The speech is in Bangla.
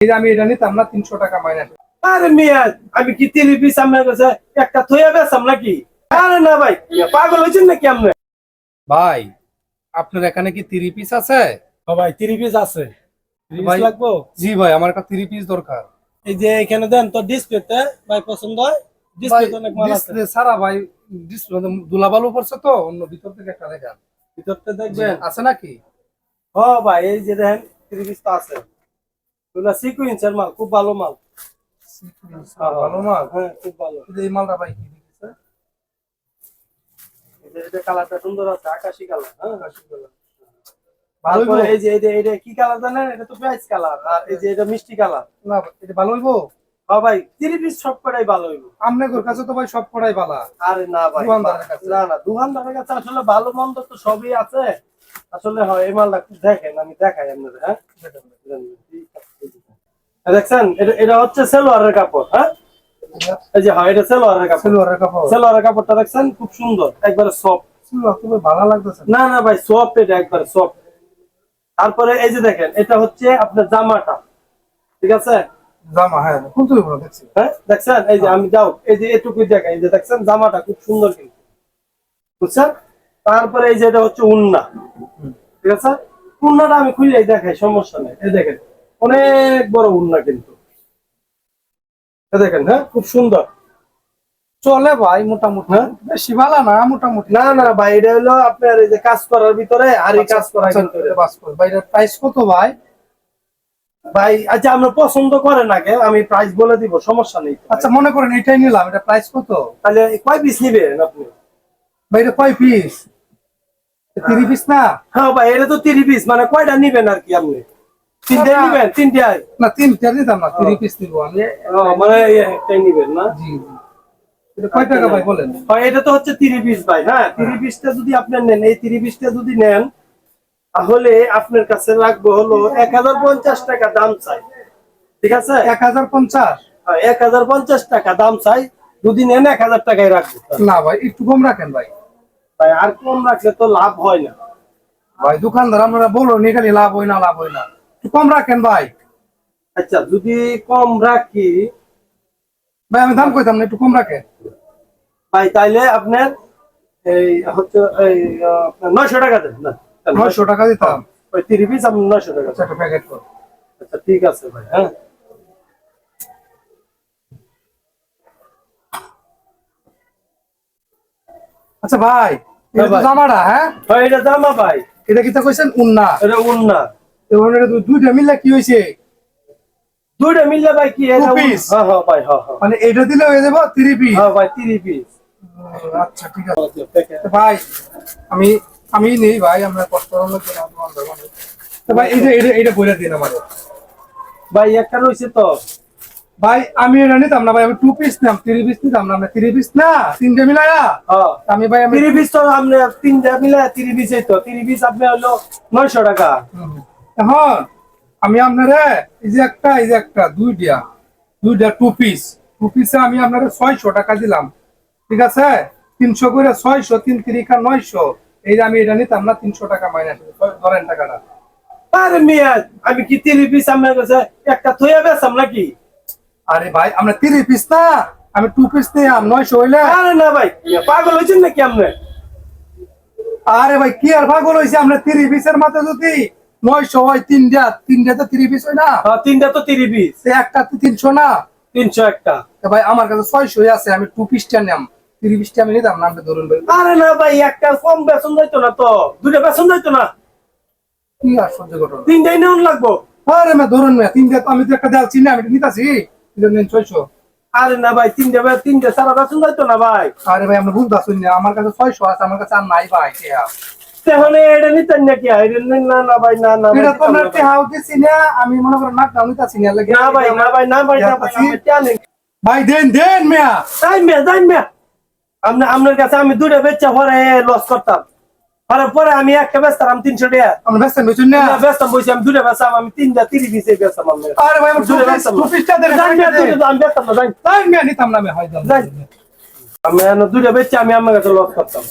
আমি এটা নিতাম না তিনশো টাকা মাইনাস আরে মিয়া আমি কি তিরি পিস আপনার কাছে একটা থইয়া বেসাম নাকি? আরে না ভাই পাগল হয়েছেন নাকি আপনি? ভাই আপনার এখানে কি থ্রি পিস আছে? ভাই তিরি পিস আছে। তিরি পিস লাগবো? জি ভাই আমার একটা থ্রি পিস দরকার। এই যে এখানে দেন তো ডিসপ্লেতে ভাই পছন্দ হয়? display ছাড়া ভাই ডিসপ্লে দুলাবালু পড়ছে তো অন্য ভিতর থেকে একটা দেখান। ভিতরতে দেখবেন? আছে নাকি? ও ভাই এই যে দেখেন তিরি পিস তো আছে। এগুলা সিকুয়েন্সের মাল খুব ভালো মাল। ভালো মাল? হ্যাঁ খুব ভালো। এই মালটা ভাই কি দিতেছে এই যে এটা কালারটা সুন্দর আছে আকাশি কালার হ্যাঁ। আকাশি কালার। ভালো হইবো? এই যে এই এটা কি কালার জানেন? এটা তো পেঁয়াজ কালার আর এই যে এটা মিষ্টি কালার। না এটা ভালো হইবো? হ্যাঁ ভাই তিরি পিস সব কটাই ভালো হইব। আপনার কাছে তো ভাই সব বালা আরে না ভাই না না দোকানদারের কাছে আসলে ভালো মন্দ তো সবই আছে। আসলে হয় এই মালটা দেখেন আমি দেখাই আপনাদের হ্যাঁ। দেখছেন? এটা হচ্ছে সেলোয়ারের কাপড় হ্যাঁ? এই যে হয় এটা সেলোয়ারের কাপড়। সিলভারের কাপড়। সেলোয়ারের কাপড়টা দেখছেন? খুব সুন্দর একবারে সফট ভালো লাগতেছে। না না ভাই সফট এটা একবারে সফট তারপরে এই যে দেখেন এটা হচ্ছে আপনার জামাটা ঠিক আছে? জামা হ্যাঁ খুব ভালো দেখছি। হ্যাঁ দেখছেন? এই যে আমি যাও এই যে এটুকুই এই যে দেখছেন? জামাটা খুব সুন্দর কিন্তু বুঝছেন? তারপরে এই যে এটা হচ্ছে উন্না ঠিক আছে? উন্নাটা আমি খুলে দেখাই সমস্যা নেই। এই দেখেন অনেক বড় উন্না কিন্তু। দেখেন হ্যাঁ খুব সুন্দর। চলে ভাই মোটামুটি। হ্যাঁ? বেশি ভালো না মোটামুটি। না না ভাই এটা হলো আপনার এই যে কাজ করার ভিতরে আর এই কাজ করার আচ্ছা, ভিতরে। করে। ভাই এটার প্রাইস কত ভাই? ভাই আচ্ছা আমরা পছন্দ করেন আগে আমি প্রাইস বলে দিব সমস্যা নেই। আচ্ছা মনে করেন এটাই নিলাম এটা প্রাইস কত? তাহলে কয় পিস নিবেন আপনি? ভাই এটা কয় পিস তিরিশ পিস না? হ্যাঁ ভাই এটা তো তিরিশ পিস মানে কয়টা নিবেন আর কি আপনি? তিনটে। নিবেন? তিনটায় না তিনটা নিতাম না তিরি পিস নিবো আমি। মানে একটাই নিবেন না? জি জি। এটা কয় টাকা ভাই বলেন? এটা তো হচ্ছে তিরিশ পিস ভাই হ্যাঁ। পিসটা যদি আপনি নেন এই পিসটা যদি নেন তাহলে আপনার কাছে লাগবে হলো এক হাজার পঞ্চাশ টাকা দাম চাই। ঠিক আছে? এক হাজার পঞ্চাশ? এক হাজার পঞ্চাশ টাকা দাম চাই। যদি নেন এক হাজার টাকায় রাখব। না ভাই একটু কম রাখেন ভাই। ভাই আর কম রাখলে তো লাভ হয় না। ভাই দোকানদার আপনারা বলুন এখানে লাভ হয় না লাভ হয় না। কম রাখেন ভাই। আচ্ছা যদি কম রাখি ভাই আমি দাম কইতাম না একটু কম রাখেন। ভাই তাইলে আপনার এই হচ্ছে এই নয়শো টাকা দেন না? নয়শো টাকা দিতাম। ওই তিরিশ পিস আপনি নয়শো টাকা আচ্ছা একটা প্যাকেট কর। আচ্ছা ঠিক আছে ভাই হ্যাঁ। আচ্ছা ভাই এটা জামাটা হ্যাঁ? ভাই এটা জামা ভাই। এটা কি তো কইছেন? উন্না। এটা উন্না। দুইটা মিললে কি হয়েছে দুইটা মিললে ভাই কি এটা? হ্যাঁ হ্যাঁ হ্যাঁ মানে এটা দিলে হয়ে যাব থ্রি পিস হ্যাঁ ভাই তিরিশ পিস আচ্ছা ঠিক আছে। ভাই আমি আমি নেই ভাই আমরা কষ্ট আমার ভাই এটা এটা দিন আমার। ভাই একটা রয়েছে তো। ভাই আমি এটা নিতাম না ভাই আমি টু পিস নিতাম থ্রি পিস নিতাম না থ্রি পিস না তিনটে মিলায়া? আমি ভাই তিরিশ পিস তো তিনটা মিলে তিরিশ পিস তো। তিরিশ পিস আপনি হলো নয়শো টাকা। এখন আমি আপনারে এই যে একটা এই যে একটা দুইটা দুইটা টু পিস টু পিসে আমি আপনারে ছয়শো টাকা দিলাম। ঠিক আছে? তিনশো করে ছয়শো তিন তিরিকা নয়শো। এই আমি এটা নিতাম না তিনশো টাকা মাইনাস ধরেন টাকাটা। আরে মিয়া আমি কি তিরিশ পিস আপনার কাছে একটা থইয়া বেসাম নাকি? আরে ভাই আমরা তিরিশ পিস না। আমি টু পিস নিলাম নয়শো হইলে আরে না ভাই পাগল হয়েছেন নাকি আপনি? আরে ভাই কি আর ভাগল হয়েছে আমরা তিরিশ পিসের মাথায় যদি নয়শো হয় তিনটা তিনটাতে তিরিশ পিস হয় না? হ্যাঁ, তিনটা তো তিরিশ পিস। একটা তিনশো না? তিনশো একটা। ভাই আমার কাছে ছয়শো আছে আমি টু পিসটা নিলাম। তিরিশ পিসটা আমি নিতাম না আপনি ধরুন ভাই। আরে না ভাই একটা কম বেতন যাইতো না তো। দুটা বেতন যাইতো না। কি সহ্য ঘটনা। তিনটাই নেওয়ান লাগবো। আরে মে ধরুন মে তিনটা তো আমি তো একটা দেওয়া চিনি আমি তো নিতাছি। ছয়শো। আরে না ভাই তিনটা বে- তিনটা সারা বেতন যাইতো না ভাই। আরে ভাই আমরা বুঝতে পারছি না। আমার কাছে ছয়শো আছে আমার কাছে আর নাই ভাই। তাহলে এটা নিতেন নাকি? এটা নি- না ভাই না না এটা তো না দিছি না আমি মনে করেন নাক দাও নিতাছি না লাগে না ভাই না ভাই না ভাই না ভাই। ভাই দেন দেন মিয়া। মেয়ে মেয়ে। আপনি আপনার কাছে আমি দুটা বেচা পরে লস করতাম। পরে পরে আমি একটা বেচতাম তিনশো টাকা। আমরা ব্যস্ত বুঝুন না। বেচতাম বলছি আমি দুটা বেচাম আমি তিনটা তিরিশ পিসে বেচতাম আমি আরে ভাই আমার দুটা বেচতাম। আমি বেচতাম না মিয়া নিতাম না আমি হয় যাই। আমি দুটা বেচে আমি আমার কাছে লস করতাম।